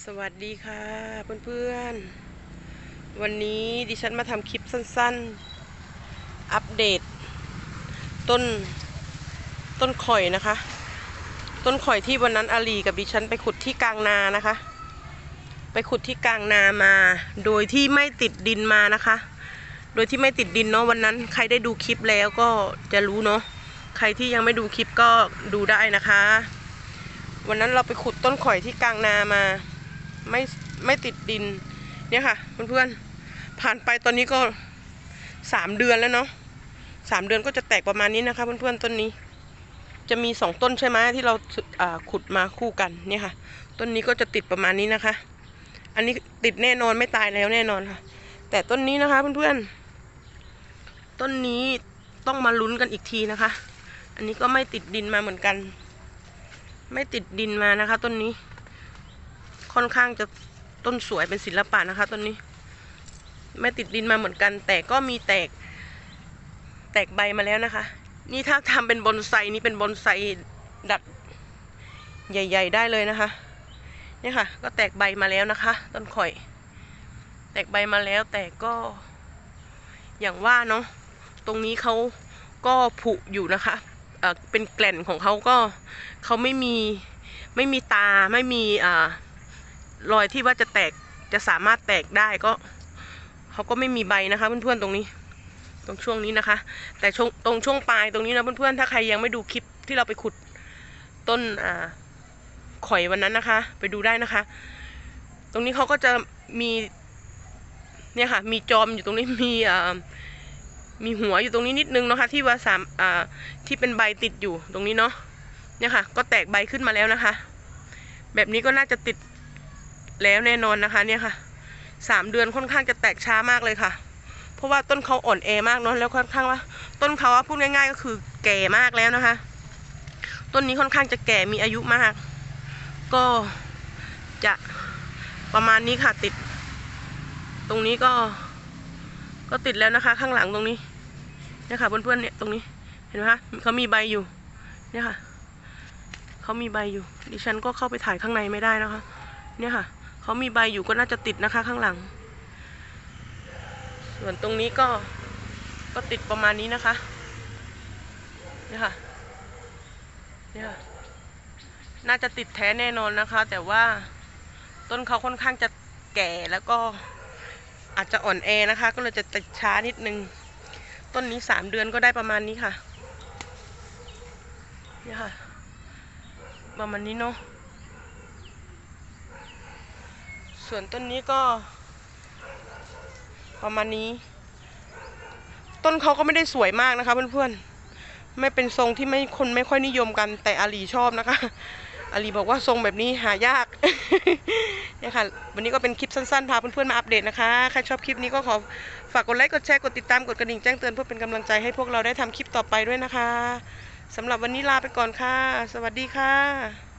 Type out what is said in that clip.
สวัสดีค่ะเพื่อนๆ วันนี้ดิฉันมาทำคลิปสั้นๆ อัปเดต ต้นต้นข่อยนะคะ ต้นข่อยที่วันนั้นอาลีกับดิฉันไปขุดที่กลางนานะคะ ไปขุดที่กลางนามา โดยที่ไม่ติดดินมานะคะ โดยที่ไม่ติดดินเนาะวันนั้น ใครได้ดูคลิปแล้วก็จะรู้เนาะใครที่ยังไม่ดูคลิปก็ดูได้นะคะ วันนั้นเราไปขุดต้นข่อยที่กลางนามา ไม่ไม่ติดดินเนี่ยค่ะเพื่อนๆผ่านไปตอนนี้ก็สามเดือนแล้วเนาะสามเดือนก็จะแตกประมาณนี้นะคะเพื่อนๆต้นนี้ จะมีสองต้นใช่ไหมที่เราขุดมาคู่กันเนี่ยค่ะ ต้นนี้ก็จะติดประมาณนี้นะคะ อันนี้ติดแน่นอนไม่ตายแล้วแน่นอนค่ะ แต่ต้นนี้นะคะเพื่อนๆต้นนี้ต้องมาลุ้นกันอีกทีนะคะ อันนี้ก็ไม่ติดดินมาเหมือนกัน ไม่ติดดินมานะคะ ต้นนี้ ค่อนข้างจะต้นสวยเป็นศิลปะนะคะต้นนี้ ไม่ติดดินมาเหมือนกัน แต่ก็มีแตก แตกใบมาแล้วนะคะ นี่ถ้าทำเป็นบอนไซนี่เป็นบอนไซดัดใหญ่ ๆ ได้เลยนะคะเนี่ยค่ะ ก็แตกใบมาแล้วนะคะ ต้นข่อย แตกใบมาแล้วแต่ก็ อย่างว่าเนาะตรงนี้เขาก็ผุอยู่นะคะเออเป็นแกล่นของเขาก็เขาไม่มีไม่มีตาไม่มีอ่า รอยที่ว่าจะแตกจะสามารถแตกได้ก็เขาก็ไม่มีใบนะคะเพื่อนๆตรงนี้ ตรงช่วงนี้นะคะ แต่ช่วงตรงช่วงปลายตรงนี้นะเพื่อนๆถ้าใครยังไม่ดูคลิปที่เราไปขุดต้นอ่าข่อยวันนั้นนะคะ ไปดูได้นะคะ ตรงนี้เขาก็จะมีเนี่ยค่ะ มีจอมอยู่ตรงนี้มีอ่ามีหัวอยู่ตรงนี้นิดนึงนะคะ ที่ว่าสามอ่าที่เป็นใบติดอยู่ตรงนี้เนาะเนี่ยค่ะ ก็แตกใบขึ้นมาแล้วนะคะ แบบนี้ก็น่าจะติด แล้วแน่นอนนะคะเนี่ยค่ะสามเดือนค่อนข้างจะแตกช้ามากเลยค่ะ เพราะว่าต้นเขาอ่อนแอมากเนาะแล้วค่อนข้างว่า ต้นเขาอะพูดง่าย ๆ ก็คือแก่มากแล้วนะคะ ต้นนี้ค่อนข้างจะแก่มีอายุมาก ก็จะประมาณนี้ค่ะติด ตรงนี้ก็ ก็ติดแล้วนะคะ ข้างหลังตรงนี้เนี่ยค่ะเพื่อนๆเนี่ยตรงนี้เห็นไหมคะเขามีใบอยู่เนี่ยค่ะเขามีใบอยู่ ดิฉันก็เข้าไปถ่ายข้างในไม่ได้นะคะ เนี่ยค่ะ เขามีใบอยู่ก็น่าจะติดนะคะข้างหลัง ส่วนตรงนี้ก็ก็ติดประมาณนี้นะคะเนี่ค่ะเนี่ยค่ะ น่าจะติดแท้แน่นอนนะคะ แต่ว่าต้นเขาค่อนข้างจะแก่แล้วก็อาจจะอ่อนแอนะคะ ก็เลยจะติดช้านิดนึง ต้นนี้สามเดือนก็ได้ประมาณนี้ค่ะเนี่ยค่ะ ประมาณนี้เนาะ ส่วนต้นนี้ก็ ประมาณนี้ ต้นเขาก็ไม่ได้สวยมากนะคะ เพื่อนๆ ไม่เป็นทรงที่ไม่คนไม่ค่อยนิยมกัน แต่อาลีชอบนะคะ อาลีบอกว่าทรงแบบนี้หายากเนี่ยค่ะวันนี้ก็เป็นคลิปสั้นๆ พาเพื่อนๆ มาอัปเดตนะคะ ใครชอบคลิปนี้ก็ขอฝากกดไลค์ กดแชร์ กดติดตาม กดกระดิ่งแจ้งเตือนเพื่อเป็นกำลังใจให้พวกเราได้ทำคลิปต่อไปด้วยนะคะสำหรับวันนี้ลาไปก่อนค่ะ สวัสดีค่ะ